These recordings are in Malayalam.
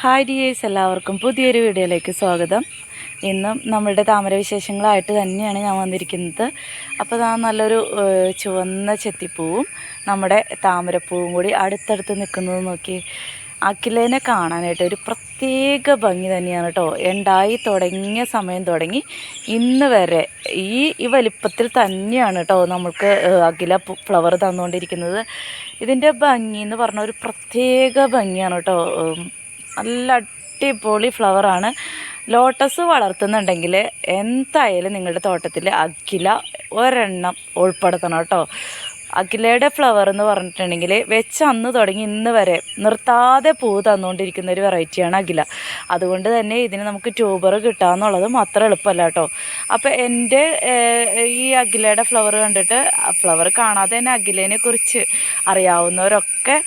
ഹായ് ഡിയേഴ്സ് എല്ലാവർക്കും പുതിയൊരു വീഡിയോയിലേക്ക് സ്വാഗതം. ഇന്നും നമ്മളുടെ താമര വിശേഷങ്ങളായിട്ട് തന്നെയാണ് ഞാൻ വന്നിരിക്കുന്നത്. അപ്പോൾ ആ നല്ലൊരു ചുവന്ന ചെത്തിപ്പൂവും നമ്മുടെ താമരപ്പൂവും കൂടി അടുത്തടുത്ത് നിൽക്കുന്നത് നോക്കി അഖിലേനെ കാണാനായിട്ട് ഒരു പ്രത്യേക ഭംഗി തന്നെയാണ് കേട്ടോ ഉണ്ടായി തുടങ്ങിയ സമയം തുടങ്ങി ഇന്ന് വരെ ഈ ഈ വലിപ്പത്തിൽ തന്നെയാണ് കേട്ടോ നമ്മൾക്ക് അഖില ഫ്ലവർ തന്നുകൊണ്ടിരിക്കുന്നത്. ഇതിന്റെ ഭംഗി എന്ന് പറഞ്ഞ ഒരു പ്രത്യേക ഭംഗിയാണ് കേട്ടോ നല്ല അടിപൊളി ഫ്ലവറാണ് ലോട്ടസ് വളർത്തുന്നുണ്ടെങ്കിൽ എന്തായാലും നിങ്ങളുടെ തോട്ടത്തിൽ അഖില ഒരെണ്ണം ഉൾപ്പെടുത്തണം കേട്ടോ. അഖിലയുടെ ഫ്ലവർ എന്ന് പറഞ്ഞിട്ടുണ്ടെങ്കിൽ വെച്ച് അന്ന് തുടങ്ങി ഇന്ന് വരെ നിർത്താതെ പൂ തന്നുകൊണ്ടിരിക്കുന്ന ഒരു വെറൈറ്റിയാണ് അഖില. അതുകൊണ്ട് തന്നെ ഇതിന് നമുക്ക് ട്യൂബർ കിട്ടാന്നുള്ളതും അത്ര എളുപ്പമല്ല കേട്ടോ. അപ്പോൾ എന്റെ ഈ അഖിലയുടെ ഫ്ലവർ കണ്ടിട്ട് ഫ്ലവർ കാണാതെ തന്നെ അഖിലേനെ കുറിച്ച് അറിയാവുന്നവരൊക്കെ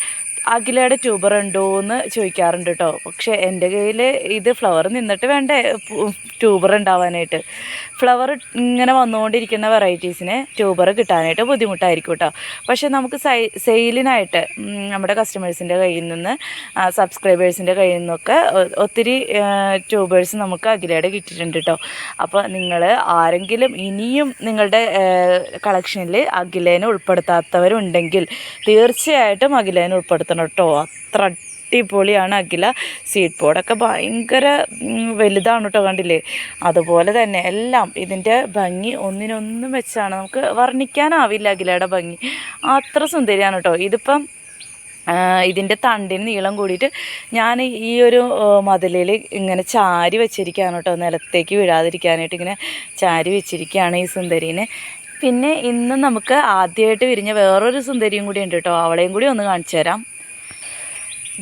അഖിലയുടെ ട്യൂബർ ഉണ്ടോ എന്ന് ചോദിക്കാറുണ്ട് കേട്ടോ. പക്ഷേ എന്റെ കയ്യിൽ ഇത് ഫ്ലവർ നിന്നിട്ട് വേണ്ടേ? ട്യൂബർ ഉണ്ടാവാനായിട്ട്. ഫ്ലവർ ഇങ്ങനെ വന്നുകൊണ്ടിരിക്കുന്ന വെറൈറ്റീസിന് ട്യൂബർ കിട്ടാനായിട്ട് ബുദ്ധിമുട്ടായിരിക്കും കേട്ടോ. പക്ഷെ നമുക്ക് സെയിലിനായിട്ട് നമ്മുടെ കസ്റ്റമേഴ്സിന്റെ കയ്യിൽ നിന്ന് സബ്സ്ക്രൈബേഴ്സിന്റെ കയ്യിൽ നിന്നൊക്കെ ഒത്തിരി ട്യൂബേഴ്സ് നമുക്ക് അഖിലയുടെ കിട്ടിയിട്ടുണ്ട് കേട്ടോ. അപ്പോൾ നിങ്ങൾ ആരെങ്കിലും ഇനിയും നിങ്ങളുടെ കളക്ഷനിൽ അഖിലേനെ ഉൾപ്പെടുത്താത്തവരുണ്ടെങ്കിൽ തീർച്ചയായിട്ടും അഖിലേനെ ഉൾപ്പെടുത്തണം കേട്ടോ. അത്ര അടിപൊളിയാണ് അഖില. സീഡ് ബോർഡൊക്കെ ഭയങ്കര വലുതാണ് കേട്ടോ കണ്ടില്ലേ? അതുപോലെ തന്നെ എല്ലാം ഇതിന്റെ ഭംഗി ഒന്നിനൊന്നും വെച്ചാണ്. നമുക്ക് വർണിക്കാനാവില്ല അഖിലയുടെ ഭംഗി. അത്ര സുന്ദരിയാണ് കേട്ടോ. ഇതിപ്പം ഇതിന്റെ തണ്ടിന് നീളം കൂടിയിട്ട് ഞാൻ ഈ ഒരു മതിലിൽ ഇങ്ങനെ ചാരി വെച്ചിരിക്കുകയാണ് കേട്ടോ. നിലത്തേക്ക് വീഴാതിരിക്കാനായിട്ട് ഇങ്ങനെ ചാരി വെച്ചിരിക്കുകയാണ് ഈ സുന്ദരീനെ. പിന്നെ ഇന്ന് നമുക്ക് ആദ്യമായിട്ട് വിരിഞ്ഞ വേറൊരു സുന്ദരിയും കൂടി ഉണ്ട് കേട്ടോ. അവളെയും കൂടി ഒന്ന് കാണിച്ചു തരാം.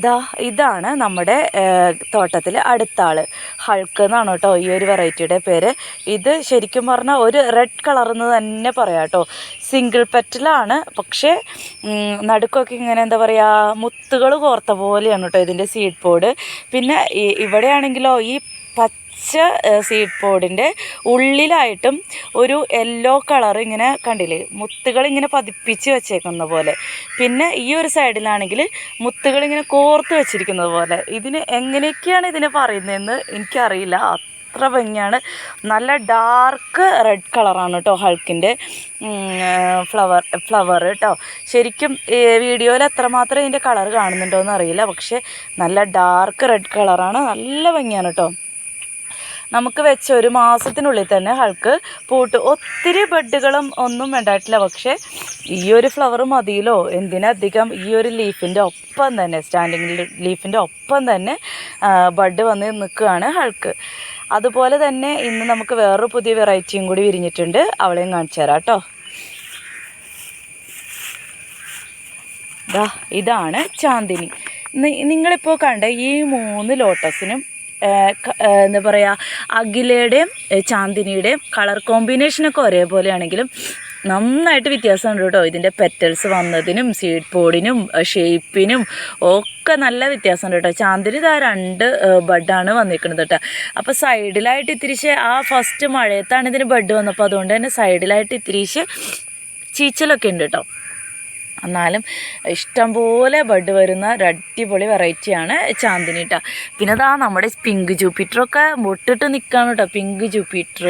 ദാ ഇതാണ് നമ്മുടെ തോട്ടത്തിൽ അടുത്ത ആൾ ഹൾക്ക് എന്നാണ് കേട്ടോ ഈ ഒരു വെറൈറ്റിയുടെ പേര്. ഇത് ശരിക്കും പറഞ്ഞാൽ ഒരു റെഡ് കളർ എന്ന് തന്നെ പറയാം കേട്ടോ. സിംഗിൾ പെറ്റലാണ് പക്ഷേ നടുക്കൊക്കെ ഇങ്ങനെ എന്താ പറയുക മുത്തുകൾ കോർത്ത പോലെയാണ് കേട്ടോ ഇതിന്റെ സീഡ് പോഡ് പിന്നെ ഇവിടെയാണെങ്കിലോ ഈ പച്ച സീഡ് പോഡിന്റെ ഉള്ളിലായിട്ടും ഒരു യെല്ലോ കളർ ഇങ്ങനെ കണ്ടില്ലേ? മുത്തുകൾ ഇങ്ങനെ പതിപ്പിച്ച് വെച്ചേക്കുന്ന പോലെ. പിന്നെ ഈ ഒരു സൈഡിലാണെങ്കിൽ മുത്തുകൾ ഇങ്ങനെ കോർത്ത് വെച്ചിരിക്കുന്നത് പോലെ. ഇതിന് എങ്ങനെയൊക്കെയാണ് ഇതിനെ പറയുന്നതെന്ന് എനിക്കറിയില്ല. അത്ര ഭംഗിയാണ്. നല്ല ഡാർക്ക് റെഡ് കളറാണ് കേട്ടോ ഹൾക്കിന്റെ ഫ്ലവർ ഫ്ലവർ കേട്ടോ ശരിക്കും വീഡിയോയിൽ എത്രമാത്രം ഇതിന്റെ കളർ കാണുന്നുണ്ടോ എന്ന് അറിയില്ല പക്ഷേ നല്ല ഡാർക്ക് റെഡ് കളറാണ് നല്ല ഭംഗിയാണ് കേട്ടോ നമുക്ക് വെച്ച ഒരു മാസത്തിനുള്ളിൽ തന്നെ ഹൾക്ക് പൂട്ട് ഒത്തിരി ബെഡുകളും ഒന്നും വേണ്ടായിട്ടില്ല പക്ഷേ ഈ ഒരു ഫ്ലവർ മതിയിലോ എന്തിനധികം ഈ ഒരു ലീഫിന്റെ ഒപ്പം തന്നെ സ്റ്റാൻഡിങ് ലീഫിന്റെ ഒപ്പം തന്നെ ബഡ് വന്ന് നിൽക്കുകയാണ് ഹൾക്ക് അതുപോലെ തന്നെ ഇന്ന് നമുക്ക് വേറൊരു പുതിയ വെറൈറ്റിയും കൂടി വിരിഞ്ഞിട്ടുണ്ട്. അവളെയും കാണിച്ചു തരാം കേട്ടോ. ഇതാണ് ചാന്ദിനി. നിങ്ങളിപ്പോൾ കണ്ട ഈ മൂന്ന് ലോട്ടസിനും എന്താ പറയുക അഖിലയുടെയും ചാന്ദിനിയുടെയും കളർ കോമ്പിനേഷനൊക്കെ ഒരേപോലെയാണെങ്കിലും നന്നായിട്ട് വ്യത്യാസമുണ്ട് കേട്ടോ. ഇതിന്റെ പെറ്റൽസ് വന്നതിനും സീഡ് പോഡിനും ഷേപ്പിനും ഒക്കെ നല്ല വ്യത്യാസമുണ്ട് കേട്ടോ. ചാന്ദിനി ഇതാ രണ്ട് ബഡാണ് വന്നിരിക്കുന്നത് കേട്ടോ. അപ്പോൾ സൈഡിലായിട്ട് ഇത്തിരിശ് ആ ഫസ്റ്റ് മഴയത്താണ് ഇതിന് ബഡ് വന്നപ്പോൾ അതുകൊണ്ട് തന്നെ സൈഡിലായിട്ട് ഇത്തിരിശ് ചീച്ചലൊക്കെ ഉണ്ട് കേട്ടോ. എന്നാലും ഇഷ്ടംപോലെ ബഡ് വരുന്ന ഒരു അടിപൊളി വെറൈറ്റിയാണ് ചാന്ദിനി കേട്ടോ പിന്നെ അതാ നമ്മുടെ പിങ്ക് ജൂപ്പിറ്ററൊക്കെ മുട്ടിട്ട് നിൽക്കുകയാണ് കേട്ടോ പിങ്ക് ജൂപ്പിറ്റർ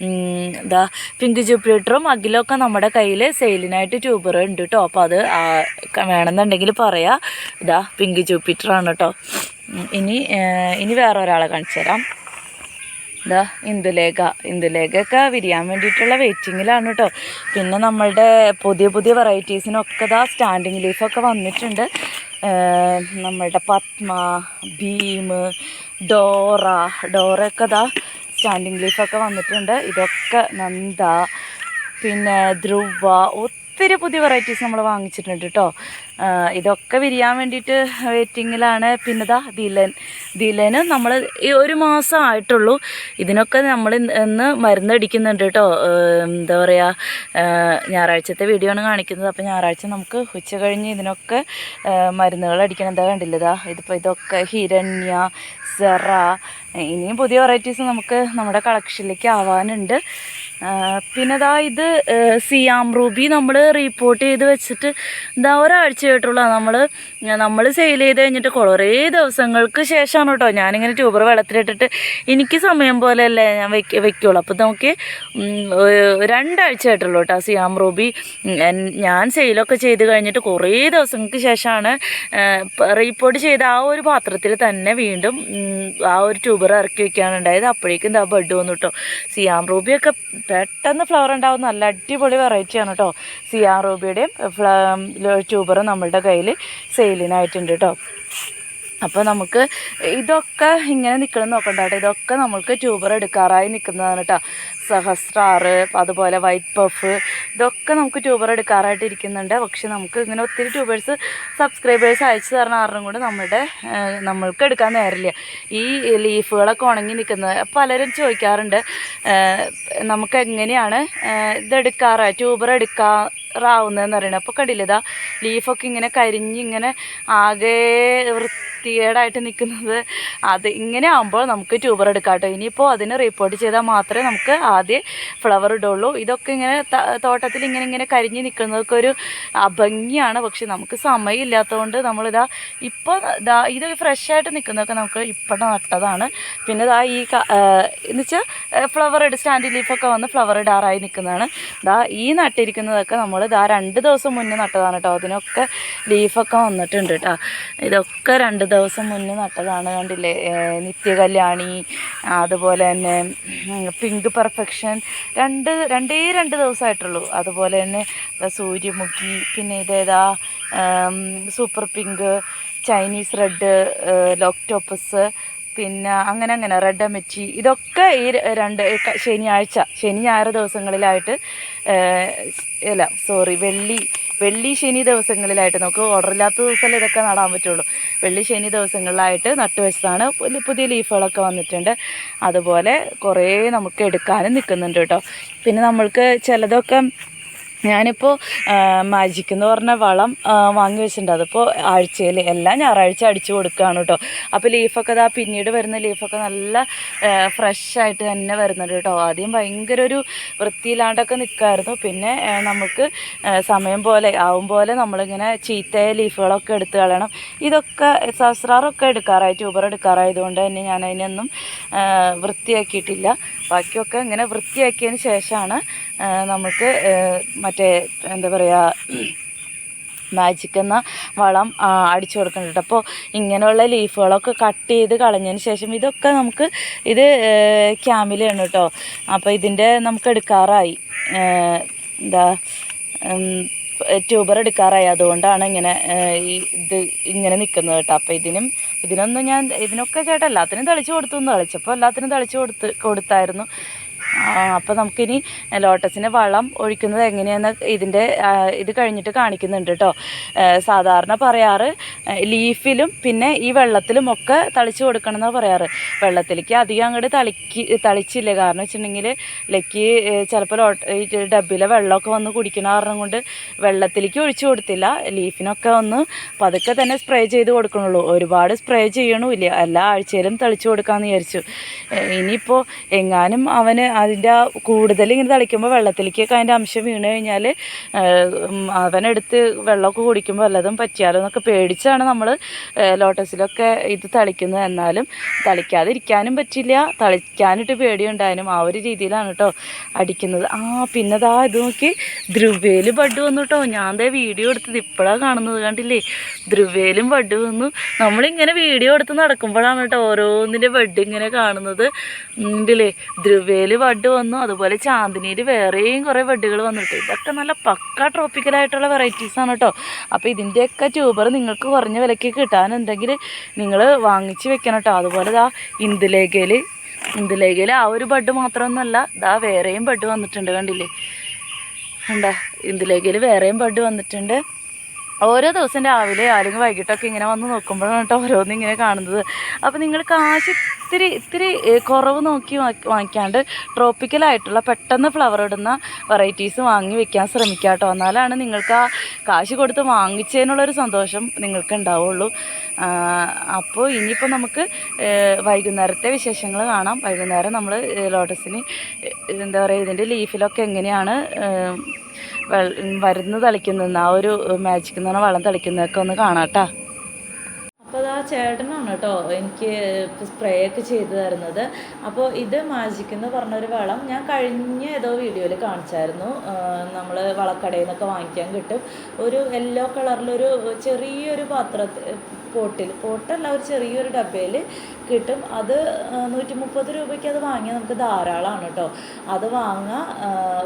എന്താ പിങ്ക് ജൂപ്പിറ്ററും അഖിലൊക്കെ നമ്മുടെ കയ്യിൽ സെയിലിനായിട്ട് ട്യൂബർ ഉണ്ട് കേട്ടോ അപ്പോൾ അത് വേണമെന്നുണ്ടെങ്കിൽ പറയാം. ഇതാ പിങ്ക് ജൂപ്പിറ്ററാണ് കേട്ടോ ഇനി ഇനി വേറെ ഒരാളെ കാണിച്ചു തരാം ഇതാ ഇന്ദുലേഖ. ഇന്ദുലേഖയൊക്കെ വിരിയാൻ വേണ്ടിയിട്ടുള്ള വെയിറ്റിങ്ങിലാണ് കേട്ടോ പിന്നെ നമ്മളുടെ പുതിയ പുതിയ വെറൈറ്റീസിനൊക്കെ ഇതാ സ്റ്റാൻഡിങ് ലീഫൊക്കെ വന്നിട്ടുണ്ട്. നമ്മളുടെ പത്മ ഭീം ഡോറ ഡോറയൊക്കെ ഇതാ സ്റ്റാൻഡിങ് ലീഫൊക്കെ വന്നിട്ടുണ്ട്. ഇതൊക്കെ നന്ദ പിന്നെ ധ്രുവ ഒത്തിരി പുതിയ വെറൈറ്റീസ് നമ്മൾ വാങ്ങിച്ചിട്ടുണ്ട് കേട്ടോ ഇതൊക്കെ വിരിയാൻ വേണ്ടിയിട്ട് വെയിറ്റിങ്ങിലാണ് പിന്നെ ദാ ദിലൻ ദിലന് നമ്മൾ ഈ ഒരു മാസം ആയിട്ടുള്ളൂ. ഇതിനൊക്കെ നമ്മൾ ഇന്ന് മരുന്നടിക്കുന്നുണ്ട് കേട്ടോ എന്താ പറയുക ഞായറാഴ്ചത്തെ വീഡിയോ ആണ് കാണിക്കുന്നത്. അപ്പോൾ ഞായറാഴ്ച നമുക്ക് ഉച്ച കഴിഞ്ഞ് ഇതിനൊക്കെ മരുന്നുകൾ അടിക്കണം. എന്താ കണ്ടില്ലതാ ഇതിപ്പോൾ ഇതൊക്കെ ഹിരണ്യ സെറ ഇനിയും പുതിയ വെറൈറ്റീസ് നമുക്ക് നമ്മുടെ കളക്ഷനിലേക്ക് ആവാനുണ്ട്. പിന്നെ ഇതാ ഇത് സിയാം റൂബി നമ്മൾ റിപ്പോർട്ട് ചെയ്ത് വെച്ചിട്ട് ഇതാ ഒരാഴ്ചയായിട്ടുള്ള നമ്മൾ നമ്മൾ സെയിൽ ചെയ്ത് കഴിഞ്ഞിട്ട് കുറേ ദിവസങ്ങൾക്ക് ശേഷമാണ് കേട്ടോ. ഞാനിങ്ങനെ ട്യൂബർ വെള്ളത്തിലിട്ടിട്ട് എനിക്ക് സമയം പോലെയല്ലേ ഞാൻ വെക്ക വെക്കുള്ളൂ. അപ്പോൾ നമുക്ക് ഉം, ഏ, രണ്ടാഴ്ച ആയിട്ടുള്ളൂ കേട്ടോ സിയാം റൂബി. ഞാൻ സെയിലൊക്കെ ചെയ്ത് കഴിഞ്ഞിട്ട് കുറേ ദിവസങ്ങൾക്ക് ശേഷമാണ് റിപ്പോർട്ട് ചെയ്ത ആ ഒരു പാത്രത്തിൽ തന്നെ വീണ്ടും ആ ഒരു ട്യൂബർ ഇറക്കി വെക്കാനുണ്ടായത്. അപ്പോഴേക്കും ഇതാ ബഡ് വന്നു കേട്ടോ. സിയാം റൂബിയൊക്കെ പെട്ടെന്ന് ഫ്ലവർ ഉണ്ടാവും നല്ല അടിപൊളി വെറൈറ്റിയാണ് കേട്ടോ സിയാ റൂബിയുടെയും ട്യൂബറും നമ്മളുടെ കയ്യിൽ സെയിലിനായിട്ടുണ്ട് കേട്ടോ അപ്പോൾ നമുക്ക് ഇതൊക്കെ ഇങ്ങനെ നിൽക്കണം നോക്കണ്ട കേട്ടോ. ഇതൊക്കെ നമുക്ക് ട്യൂബർ എടുക്കാറായി നിൽക്കുന്നതാണ് കേട്ടോ സഹസ്രാറ് അതുപോലെ വൈറ്റ് പഫ് ഇതൊക്കെ നമുക്ക് ട്യൂബർ എടുക്കാറായിട്ട് ഇരിക്കുന്നുണ്ട്. പക്ഷേ നമുക്ക് ഇങ്ങനെ ഒത്തിരി ട്യൂബേഴ്സ് സബ്സ്ക്രൈബേഴ്സ് അയച്ചു തരണ കാരണം കൊണ്ട് നമ്മുടെ നമ്മൾക്ക് എടുക്കാൻ നേരില്ല ഈ ലീഫുകളൊക്കെ ഉണങ്ങി നിൽക്കുന്നത് പലരും ചോദിക്കാറുണ്ട്. നമുക്ക് എങ്ങനെയാണ് ഇതെടുക്കാറ് ട്യൂബർ എടുക്കാറാവുന്നതെന്ന് അറിയണം അപ്പോൾ കണ്ടില്ല ഇതാ ലീഫൊക്കെ ഇങ്ങനെ കരിഞ്ഞ് ഇങ്ങനെ ആകെ വൃത്തികേടായിട്ട് നിൽക്കുന്നത്. അത് ഇങ്ങനെ ആകുമ്പോൾ നമുക്ക് ട്യൂബർ എടുക്കാം കേട്ടോ. ഇനിയിപ്പോൾ അതിന് റിപ്പോർട്ട് ചെയ്താൽ മാത്രമേ നമുക്ക് ആദ്യം ഫ്ലവർ ഇടുള്ളൂ. ഇതൊക്കെ ഇങ്ങനെ തോട്ടത്തിൽ ഇങ്ങനെ ഇങ്ങനെ കരിഞ്ഞ് നിൽക്കുന്നതൊക്കെ ഒരു അഭംഗിയാണ്. പക്ഷെ നമുക്ക് സമയമില്ലാത്തതുകൊണ്ട് നമ്മളിതാ ഇപ്പോൾ ഇതാ ഇത് ഫ്രഷായിട്ട് നിൽക്കുന്നതൊക്കെ നമുക്ക് ഇപ്പം നട്ടതാണ്. പിന്നെ ഇതാ ഈ എന്ന് വെച്ചാൽ ഫ്ലവർ ഇട് സ്റ്റാൻഡ് ലീഫൊക്കെ വന്ന് ഫ്ലവർ ഇടാറായി നിൽക്കുന്നതാണ്. ഇതാ ഈ നട്ടിരിക്കുന്നതൊക്കെ നമ്മൾ ഇതാ രണ്ട് ദിവസം മുന്നേ നട്ടതാണ് കേട്ടോ. അതിനൊക്കെ ലീഫൊക്കെ വന്നിട്ടുണ്ട് കേട്ടോ. ഇതൊക്കെ രണ്ട് ദിവസം മുന്നേ നട്ടതാണ് കണ്ടില്ലേ? നിത്യകല്യാണി അതുപോലെ തന്നെ പിങ്ക് പെർഫെക്ഷൻ. രണ്ട് രണ്ടേ രണ്ട് ദിവസമായിട്ടുള്ളൂ. അതുപോലെ തന്നെ സൂര്യമുഖി പിന്നെ ഇതേതാ സൂപ്പർ പിങ്ക് ചൈനീസ് റെഡ് ലോക്ടോപ്പസ് പിന്നെ അങ്ങനെ അങ്ങനെ റെഡ് അമിറ്റി ഇതൊക്കെ ഈ രണ്ട് ശനിയാഴ്ച ശനി ഞായർ ദിവസങ്ങളിലായിട്ട് അല്ല സോറി വെള്ളി വെള്ളി ശനി ദിവസങ്ങളിലായിട്ട് നമുക്ക് ഓർഡർ ഇല്ലാത്ത ദിവസമല്ലേ ഇതൊക്കെ നടാൻ പറ്റുള്ളൂ. വെള്ളി ശനി ദിവസങ്ങളിലായിട്ട് നട്ടുവെച്ചതാണ് പുതിയ ലീഫുകളൊക്കെ വന്നിട്ടുണ്ട്. അതുപോലെ കുറേ നമുക്ക് എടുക്കാനും നിൽക്കുന്നുണ്ട് കേട്ടോ. പിന്നെ നമ്മൾക്ക് ചിലതൊക്കെ ഞാനിപ്പോൾ മാജിക് എന്ന് പറഞ്ഞ വളം വാങ്ങി വെച്ചിട്ടുണ്ട്. അതിപ്പോൾ ആഴ്ചയിൽ എല്ലാം ഞായറാഴ്ച അടിച്ചു കൊടുക്കുകയാണ് കേട്ടോ. അപ്പോൾ ലീഫൊക്കെ ഇതാ പിന്നീട് വരുന്ന ലീഫൊക്കെ നല്ല ഫ്രഷ് ആയിട്ട് തന്നെ വരുന്നുണ്ട് കേട്ടോ. ആദ്യം ഭയങ്കര ഒരു വൃത്തിയില്ലാണ്ടൊക്കെ നിൽക്കുമായിരുന്നു പിന്നെ നമുക്ക് സമയം പോലെ ആവും പോലെ നമ്മളിങ്ങനെ ചീത്തയ ലീഫുകളൊക്കെ എടുത്ത് കളയണം. ഇതൊക്കെ സഹസ്രാറൊക്കെ എടുക്കാറായി ട്യൂബർ എടുക്കാറായതുകൊണ്ട് തന്നെ ഞാൻ അതിനൊന്നും വൃത്തിയാക്കിയിട്ടില്ല. ബാക്കിയൊക്കെ ഇങ്ങനെ വൃത്തിയാക്കിയതിന് ശേഷമാണ് നമുക്ക് മറ്റേ എന്താ പറയുക മാജിക് എന്ന വളം അടിച്ചു കൊടുക്കുന്നുണ്ട്. അപ്പോൾ ഇങ്ങനെയുള്ള ലീഫുകളൊക്കെ കട്ട് ചെയ്ത് കളഞ്ഞതിന് ശേഷം ഇതൊക്കെ നമുക്ക് ഇത് ക്യാമിലാണ് കേട്ടോ അപ്പോൾ ഇതിന്റെ നമുക്ക് എടുക്കാറായി. എന്താ ട്യൂബർ എടുക്കാറായി. അതുകൊണ്ടാണ് ഇങ്ങനെ ഈ ഇത് ഇങ്ങനെ നിൽക്കുന്നത് കേട്ടോ. അപ്പോൾ ഇതിനും ഇതിനൊന്നും ഞാൻ ഇതിനൊക്കെ ചേട്ടാ എല്ലാത്തിനും തളിച്ചു കൊടുത്തു തളിച്ചപ്പോൾ എല്ലാത്തിനും തളിച്ചു കൊടുത്ത് കൊടുത്തായിരുന്നു. അപ്പോൾ നമുക്കിനി ലോട്ടസിന് വളം ഒഴിക്കുന്നത് എങ്ങനെയെന്ന് ഇതിന്റെ ഇത് കഴിഞ്ഞിട്ട് കാണിക്കുന്നുണ്ട് കേട്ടോ സാധാരണ പറയാറ് ലീഫിലും പിന്നെ ഈ വെള്ളത്തിലും ഒക്കെ തളിച്ച് കൊടുക്കണം എന്നാണ് പറയാറ്. വെള്ളത്തിലേക്ക് അധികം അങ്ങോട്ട് തളിക്ക് തളിച്ചില്ല. കാരണം വെച്ചിട്ടുണ്ടെങ്കിൽ ലക്കി ചിലപ്പോൾ ലോട്ട ഈ ഡബ്ബിലെ വെള്ളമൊക്കെ വന്ന് കുടിക്കണ കാരണം കൊണ്ട് വെള്ളത്തിലേക്ക് ഒഴിച്ചു കൊടുത്തില്ല. ലീഫിനൊക്കെ ഒന്ന് പതുക്കെ തന്നെ സ്പ്രേ ചെയ്ത് കൊടുക്കണുള്ളൂ. ഒരുപാട് സ്പ്രേ ചെയ്യണമില്ല എല്ലാ ആഴ്ചയിലും തളിച്ചു കൊടുക്കാമെന്ന് വിചാരിച്ചു. ഇനിയിപ്പോൾ എങ്ങാനും അവന് അതിന്റെ ആ കൂടുതൽ ഇങ്ങനെ തളിക്കുമ്പോൾ വെള്ളത്തിലേക്കൊക്കെ അതിന്റെ അംശം വീണ് കഴിഞ്ഞാൽ അവനെടുത്ത് വെള്ളമൊക്കെ കുടിക്കുമ്പോൾ വല്ലതും പറ്റിയാലോ എന്നൊക്കെ പേടിച്ചാണ് നമ്മൾ ലോട്ടസിലൊക്കെ ഇത് തളിക്കുന്നത്. എന്നാലും തളിക്കാതിരിക്കാനും പറ്റില്ല. തളിക്കാനിട്ട് പേടിയുണ്ടായാലും ആ ഒരു രീതിയിലാണ് കേട്ടോ അടിക്കുന്നത്. ആ പിന്നെ ദാ ഇത് നോക്കി. ധ്രുവേൽ ബഡ് വന്നു കേട്ടോ. ഞാൻ ദേ വീഡിയോ എടുത്തത് ഇപ്പോഴാണ് കാണുന്നത് കണ്ടില്ലേ? ധ്രുവേലും ബഡ് വന്നു. നമ്മളിങ്ങനെ വീഡിയോ എടുത്ത് നടക്കുമ്പോഴാണ് കേട്ടോ ഓരോന്നിന്റെ ബഡ് ഇങ്ങനെ കാണുന്നത്. ഉണ്ടല്ലേ ധ്രുവേൽ ബഡ് വന്നു അതുപോലെ ചാന്ദിനിയിൽ വേറെയും കുറേ ബഡ്ഡുകൾ വന്നിട്ട്. ഇതൊക്കെ നല്ല പക്ക ട്രോപ്പിക്കലായിട്ടുള്ള വെറൈറ്റീസാണ് കേട്ടോ അപ്പോൾ ഇതിന്റെയൊക്കെ ട്യൂബർ നിങ്ങൾക്ക് കുറഞ്ഞ വിലയ്ക്ക് കിട്ടാനുണ്ടെങ്കിൽ നിങ്ങൾ വാങ്ങിച്ച് വെക്കണം കേട്ടോ അതുപോലെ ഇതാ ഇന്ദുലേഖയിൽ ഇന്ദുലേഖയിൽ ആ ഒരു ബഡ് മാത്രമൊന്നുമല്ല ഇതാ വേറെയും ബഡ് വന്നിട്ടുണ്ട് കണ്ടില്ലേ? ഉണ്ടാ ഇന്ദുലേഖയിൽ വേറെയും ബഡ് വന്നിട്ടുണ്ട്. ഓരോ ദിവസം രാവിലെ അല്ലെങ്കിൽ വൈകിട്ടൊക്കെ ഇങ്ങനെ വന്ന് നോക്കുമ്പോഴാണ് കേട്ടോ ഓരോന്നും ഇങ്ങനെ കാണുന്നത്. അപ്പോൾ നിങ്ങൾ കാശ് ഇത്തിരി ഇത്തിരി കുറവ് നോക്കി വാങ്ങിക്കാണ്ട് ട്രോപ്പിക്കലായിട്ടുള്ള പെട്ടെന്ന് ഫ്ലവർ ഇടുന്ന വെറൈറ്റീസ് വാങ്ങി വെക്കാൻ ശ്രമിക്കുക കേട്ടോ. എന്നാലാണ് നിങ്ങൾക്ക് ആ കാശ് കൊടുത്ത് വാങ്ങിച്ചതിനുള്ളൊരു സന്തോഷം നിങ്ങൾക്ക് ഉണ്ടാവുള്ളൂ. അപ്പോൾ ഇനിയിപ്പോൾ നമുക്ക് വൈകുന്നേരത്തെ വിശേഷങ്ങൾ കാണാം. വൈകുന്നേരം നമ്മൾ ലോട്ടസിന് എന്താ പറയുക ഇതിന്റെ ലീഫിലൊക്കെ എങ്ങനെയാണ് മരുന്ന് തളിക്കുന്ന ആ ഒരു മാജിക്ക് പറഞ്ഞ വളം തളിക്കുന്നതൊക്കെ ഒന്ന് കാണാട്ടാ. അപ്പോൾ അത് ആ ചേട്ടനാണ് കേട്ടോ എനിക്ക് സ്പ്രേ ഒക്കെ ചെയ്തു തരുന്നത്. അപ്പോൾ ഇത് മാജിക് എന്ന് പറഞ്ഞൊരു വളം ഞാൻ കഴിഞ്ഞ ഏതോ വീഡിയോയിൽ കാണിച്ചായിരുന്നു. നമ്മൾ വളക്കടയിൽ നിന്നൊക്കെ വാങ്ങിക്കാൻ കിട്ടും. ഒരു യെല്ലോ കളറിലൊരു ചെറിയൊരു പാത്രത്തിൽ പോട്ടിൽ പോട്ടല്ല ഒരു ചെറിയൊരു ഡബയിൽ കിട്ടും. അത് നൂറ്റി മുപ്പത് രൂപയ്ക്ക് അത് വാങ്ങിയാൽ നമുക്ക് ധാരാളമാണ് കേട്ടോ. അത് വാങ്ങാൻ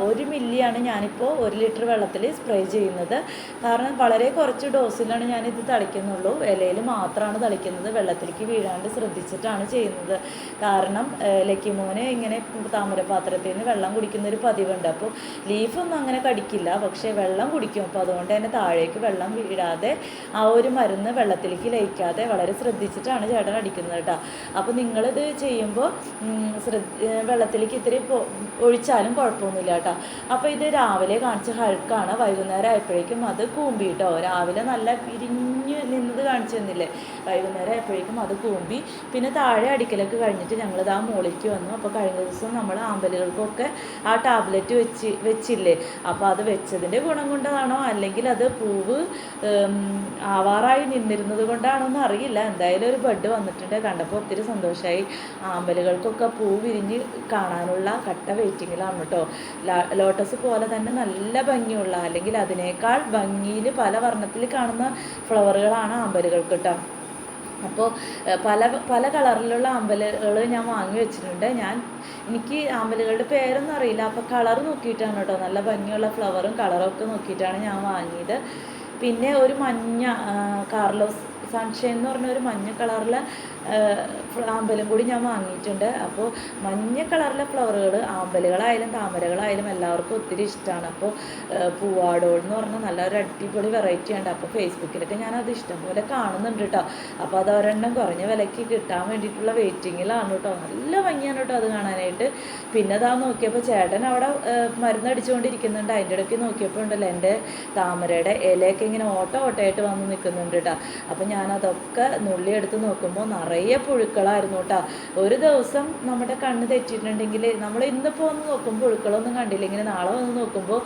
ഒരു മില്ലിയാണ് ഞാനിപ്പോൾ ഒരു ലിറ്റർ വെള്ളത്തിൽ സ്പ്രേ ചെയ്യുന്നത്. കാരണം വളരെ കുറച്ച് ഡോസിലാണ് ഞാനിത് തളിക്കുന്നുള്ളൂ. ഇലയിൽ മാത്രമാണ് തളിക്കുന്നത്. വെള്ളത്തിലേക്ക് വീഴാണ്ട് ശ്രദ്ധിച്ചിട്ടാണ് ചെയ്യുന്നത്. കാരണം ലക്കിമോന് ഇങ്ങനെ താമരപാത്രത്തിൽ നിന്ന് വെള്ളം കുടിക്കുന്ന ഒരു പതിവുണ്ട്. അപ്പോൾ ലീഫൊന്നും അങ്ങനെ കടിക്കില്ല. പക്ഷേ വെള്ളം കുടിക്കും. അപ്പോൾ അതുകൊണ്ട് തന്നെ താഴേക്ക് വെള്ളം വീഴാതെ ആ ഒരു മരുന്ന് വെള്ളത്തിലേക്ക് ലയിക്കാതെ വളരെ ശ്രദ്ധിച്ചിട്ടാണ് ചേട്ടൻ അടിക്കുന്നത് കേട്ടോ. അപ്പോൾ നിങ്ങളിത് ചെയ്യുമ്പോൾ ശ്രദ്ധ വെള്ളത്തിലേക്ക് ഇത്തിരി ഒഴിച്ചാലും കുഴപ്പമൊന്നുമില്ല കേട്ടോ. അപ്പോൾ ഇത് രാവിലെ കാണിച്ച ഹഴുക്കാണ് വൈകുന്നേരം ആയപ്പോഴേക്കും അത് കൂമ്പി കേട്ടോ. രാവിലെ നല്ല പിരിഞ്ഞ് നിന്നത് കാണിച്ചു തന്നില്ലേ? വൈകുന്നേരം ആയപ്പോഴേക്കും അത് കൂമ്പി. പിന്നെ താഴെ അടിക്കലൊക്കെ കഴിഞ്ഞിട്ട് ഞങ്ങളിത് ആ മുകളിലേക്ക് വന്നു. അപ്പോൾ കഴിഞ്ഞ ദിവസം നമ്മൾ ആമ്പലുകൾക്കൊക്കെ ആ ടാബ്ലറ്റ് വെച്ച് വെച്ചില്ലേ? അപ്പോൾ അത് വെച്ചതിന്റെ ഗുണം കൊണ്ടാണോ അല്ലെങ്കിൽ അത് പൂവ് ആവാറായി നിന്നിരുന്നത് കൊണ്ടാണോ എന്ന് അറിയില്ല. എന്തായാലും ഒരു ബഡ് വന്നിട്ടുണ്ട്. കണ്ടപ്പോൾ ഒത്തിരി സന്തോഷമായി ആമ്പലുകൾക്കൊക്കെ പൂ വിരിഞ്ഞ് കാണാനുള്ള കട്ട വെയിറ്റിങ്ങിലാണ് കേട്ടോ. ലോട്ടസ് പോലെ തന്നെ നല്ല ഭംഗിയുള്ള അല്ലെങ്കിൽ അതിനേക്കാൾ ഭംഗിയിൽ പല വർണത്തിൽ കാണുന്ന ഫ്ലവറുകളാണ് ആമ്പലുകൾക്ക് കേട്ടോ. അപ്പോൾ പല പല കളറിലുള്ള അമ്പലുകൾ ഞാൻ വാങ്ങി വെച്ചിട്ടുണ്ട്. ഞാൻ എനിക്ക് അമ്പലുകളുടെ പേരൊന്നും അറിയില്ല. അപ്പോൾ കളർ നോക്കിയിട്ടാണ് കേട്ടോ. നല്ല ഭംഗിയുള്ള ഫ്ലവറും കളറൊക്കെ നോക്കിയിട്ടാണ് ഞാൻ വാങ്ങിയത്. പിന്നെ ഒരു മഞ്ഞ കാർലോസ് സൺഷൈൻ എന്ന് പറഞ്ഞ ഒരു മഞ്ഞ കളറിലെ ആമ്പലും കൂടി ഞാൻ വാങ്ങിയിട്ടുണ്ട്. അപ്പോൾ മഞ്ഞ കളറിലെ ഫ്ലവറുകൾ ആമ്പലുകളായാലും താമരകളായാലും എല്ലാവർക്കും ഒത്തിരി ഇഷ്ടമാണ് അപ്പോൾ പൂവാടോൾ എന്ന് പറഞ്ഞാൽ നല്ലൊരു അടിപൊളി വെറൈറ്റി ഉണ്ട്. അപ്പോൾ ഫേസ്ബുക്കിലൊക്കെ ഞാനത് ഇഷ്ടംപോലെ കാണുന്നുണ്ട് കേട്ടോ അപ്പോൾ അത് ഒരെണ്ണം കുറഞ്ഞ വിലയ്ക്ക് കിട്ടാൻ വേണ്ടിയിട്ടുള്ള വെയിറ്റിങ്ങിലാണ് കേട്ടോ നല്ല ഭംഗിയാണ് കേട്ടോ അത് കാണാനായിട്ട്. പിന്നെ അതാ നോക്കിയപ്പോൾ ചേട്ടൻ അവിടെ മരുന്ന് മരുന്നടിച്ചുകൊണ്ടിരിക്കുന്നുണ്ട്. അതിന്റെ ഇടയ്ക്ക് നോക്കിയപ്പോൾ ഉണ്ടല്ലോ എന്റെ താമരയുടെ ഇലയൊക്കെ ഇങ്ങനെ ഓട്ട ഓട്ടയായിട്ട് വന്ന് നിൽക്കുന്നുണ്ട് കേട്ടോ അപ്പോൾ ഞാനതൊക്കെ നുള്ളിയെടുത്ത് നോക്കുമ്പോൾ നിറയെ പുഴുക്കളായിരുന്നു കേട്ടോ. ഒരു ദിവസം നമ്മുടെ കണ്ണ് തെറ്റിയിട്ടുണ്ടെങ്കിൽ നമ്മൾ ഇന്നിപ്പോൾ ഒന്ന് നോക്കുമ്പോൾ പുഴുക്കളൊന്നും ഇങ്ങനെ നാളെ വന്ന് നോക്കുമ്പോൾ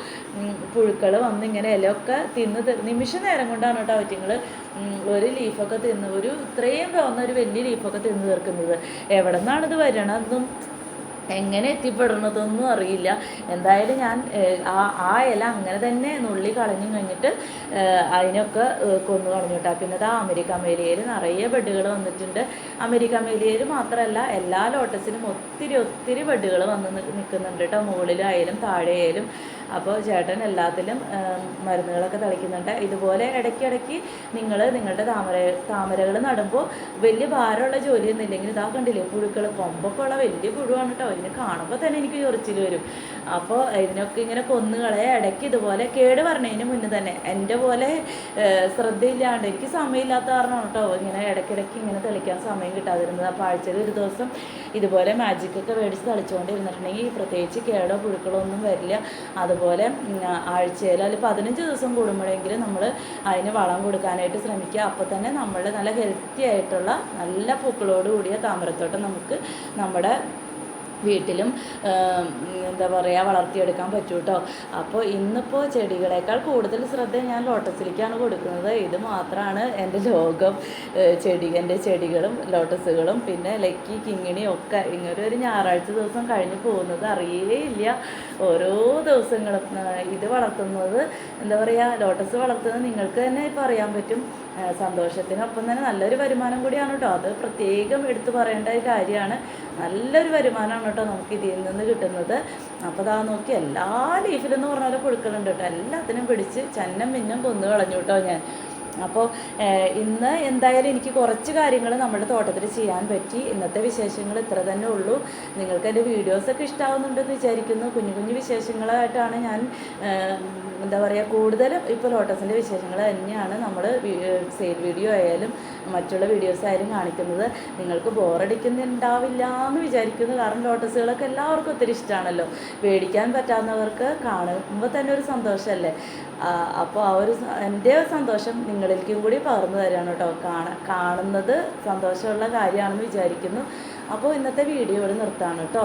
പുഴുക്കൾ വന്നിങ്ങനെ ഇലയൊക്കെ തിന്ന് നിമിഷ നേരം കൊണ്ടാണ് കേട്ടോ അവറ്റിങ്ങൾ ഒരു ലീഫൊക്കെ തിന്ന് ഒരു ഇത്രയും തോന്നുന്ന ഒരു വലിയ ലീഫൊക്കെ തിന്ന് തീർക്കുന്നത്. എവിടെ നിന്നാണ് ഇത് വരണതെന്നും എങ്ങനെ എത്തിപ്പെടുന്നതൊന്നും അറിയില്ല. എന്തായാലും ഞാൻ ആ ആ ഇല അങ്ങനെ തന്നെ നുള്ളി കളഞ്ഞു കഴിഞ്ഞിട്ട് അതിനൊക്കെ കൊന്നു കളഞ്ഞു കേട്ടോ പിന്നെ അത് അമേരിക്ക മേലിയയിൽ നിറയെ ബെഡുകൾ വന്നിട്ടുണ്ട്. അമേരിക്ക മേലിയയിൽ മാത്രമല്ല എല്ലാ ലോട്ടസിനും ഒത്തിരി ഒത്തിരി ബെഡുകൾ വന്ന് നിൽക്കുന്നുണ്ട് കേട്ടോ മുകളിലായാലും താഴെയായാലും. അപ്പോൾ ചേട്ടൻ എല്ലാത്തിലും മരുന്നുകളൊക്കെ തളിക്കുന്നുണ്ട്. ഇതുപോലെ ഇടയ്ക്കിടയ്ക്ക് നിങ്ങൾ നിങ്ങളുടെ താമര താമരകൾ നടുമ്പോൾ വലിയ ഭാരമുള്ള ജോലിയൊന്നും ഇല്ലെങ്കിൽ ഇതാ കണ്ടില്ലേ പുഴുക്കൾ കൊമ്പൊക്കെ ഉള്ള വലിയ പുഴുവാണ് കേട്ടോ. ഇതിനെ കാണുമ്പോൾ തന്നെ എനിക്ക് ചൊറിച്ചിൽ വരും. അപ്പോൾ ഇതിനൊക്കെ ഇങ്ങനെ കൊന്നുകളെ ഇടയ്ക്ക് ഇതുപോലെ കേട് പറഞ്ഞതിന് മുന്നേ തന്നെ എന്റെ പോലെ ശ്രദ്ധയില്ലാണ്ട് എനിക്ക് സമയമില്ലാത്ത കാരണമാണ് കേട്ടോ. ഇങ്ങനെ ഇടയ്ക്കിടയ്ക്ക് ഇങ്ങനെ തെളിക്കാൻ സമയം കിട്ടാതിരുന്നത്. അപ്പോൾ ആഴ്ചയിൽ ഒരു ദിവസം ഇതുപോലെ മാജിക്കൊക്കെ മേടിച്ച് തളിച്ചുകൊണ്ടിരുന്നിട്ടുണ്ടെങ്കിൽ പ്രത്യേകിച്ച് കേടോ പുഴുക്കളോ ഒന്നും വരില്ല. അതുപോലെ ആഴ്ചയിൽ അല്ലെങ്കിൽ പതിനഞ്ച് ദിവസം കൂടുമ്പോഴെങ്കിലും നമ്മൾ അതിന് വളം കൊടുക്കാനായിട്ട് ശ്രമിക്കുക. അപ്പോൾ തന്നെ നമ്മൾ നല്ല ഹെൽത്തി ആയിട്ടുള്ള നല്ല പൂക്കളോട് കൂടിയ താമരത്തോട്ടം നമുക്ക് നമ്മുടെ വീട്ടിലും എന്താ പറയുക വളർത്തിയെടുക്കാൻ പറ്റും കേട്ടോ അപ്പോൾ ഇന്നിപ്പോൾ ചെടികളേക്കാൾ കൂടുതൽ ശ്രദ്ധ ഞാൻ ലോട്ടസിലേക്കാണ് കൊടുക്കുന്നത്. ഇത് മാത്രമാണ് എന്റെ ലോകം ചെടി എന്റെ ചെടികളും ലോട്ടസുകളും പിന്നെ ലക്കി കിങ്ങിണിയും ഒക്കെ ഇങ്ങനെ ഒരു ഞായറാഴ്ച ദിവസം കഴിഞ്ഞ് പോകുന്നത് അറിയേയില്ല ഓരോ ദിവസങ്ങളും ഇത് വളർത്തുന്നത് എന്താ പറയുക ലോട്ടസ് വളർത്തുന്നത് നിങ്ങൾക്ക് തന്നെ ഇപ്പോൾ അറിയാൻ പറ്റും. സന്തോഷത്തിനൊപ്പം തന്നെ നല്ലൊരു വരുമാനം കൂടിയാണ് കേട്ടോ. അത് പ്രത്യേകം എടുത്തു പറയേണ്ട ഒരു കാര്യമാണ്. നല്ലൊരു വരുമാനമാണ് കേട്ടോ നമുക്ക് ഇതിൽ നിന്ന് കിട്ടുന്നത്. അപ്പോൾ അതാ നോക്കി എല്ലാ ലീഫിലെന്ന് പറഞ്ഞ പോലെ പുഴുക്കളുണ്ട് കേട്ടോ. എല്ലാത്തിനും പിടിച്ച് ചന്നം മിന്നം കൊന്നു കളഞ്ഞു കേട്ടോ ഞാൻ. അപ്പോൾ ഇന്ന് എന്തായാലും എനിക്ക് കുറച്ച് കാര്യങ്ങൾ നമ്മുടെ തോട്ടത്തിൽ ചെയ്യാൻ പറ്റി. ഇന്നത്തെ വിശേഷങ്ങൾ ഇത്ര തന്നെ ഉള്ളൂ. നിങ്ങൾക്ക് എന്റെ വീഡിയോസൊക്കെ ഇഷ്ടാവുന്നുണ്ടെന്ന് വിചാരിക്കുന്നു. കുഞ്ഞു കുഞ്ഞു വിശേഷങ്ങളായിട്ടാണ് ഞാൻ എന്താ പറയുക കൂടുതലും ഇപ്പോൾ ലോട്ടസിന്റെ വിശേഷങ്ങൾ തന്നെയാണ് നമ്മൾ സെയിൽ വീഡിയോ ആയാലും മറ്റുള്ള വീഡിയോസ് ആയാലും കാണിക്കുന്നത്. നിങ്ങൾക്ക് ബോറടിക്കുന്നുണ്ടാവില്ല എന്ന് വിചാരിക്കുന്നു. കാരണം ലോട്ടസുകളൊക്കെ എല്ലാവർക്കും ഒത്തിരി ഇഷ്ടമാണല്ലോ മേടിക്കാൻ പറ്റാവുന്നവർക്ക് കാണുമ്പോൾ തന്നെ ഒരു സന്തോഷമല്ലേ? അപ്പോൾ ആ ഒരു എന്റെ സന്തോഷം നിങ്ങളിലേക്കും കൂടി പകർന്നു തരാണ് കേട്ടോ. കാണ കാണുന്നത് സന്തോഷമുള്ള കാര്യമാണെന്ന് വിചാരിക്കുന്നു. അപ്പോൾ ഇന്നത്തെ വീഡിയോ ഇവിടെ നിർത്താണ് കേട്ടോ.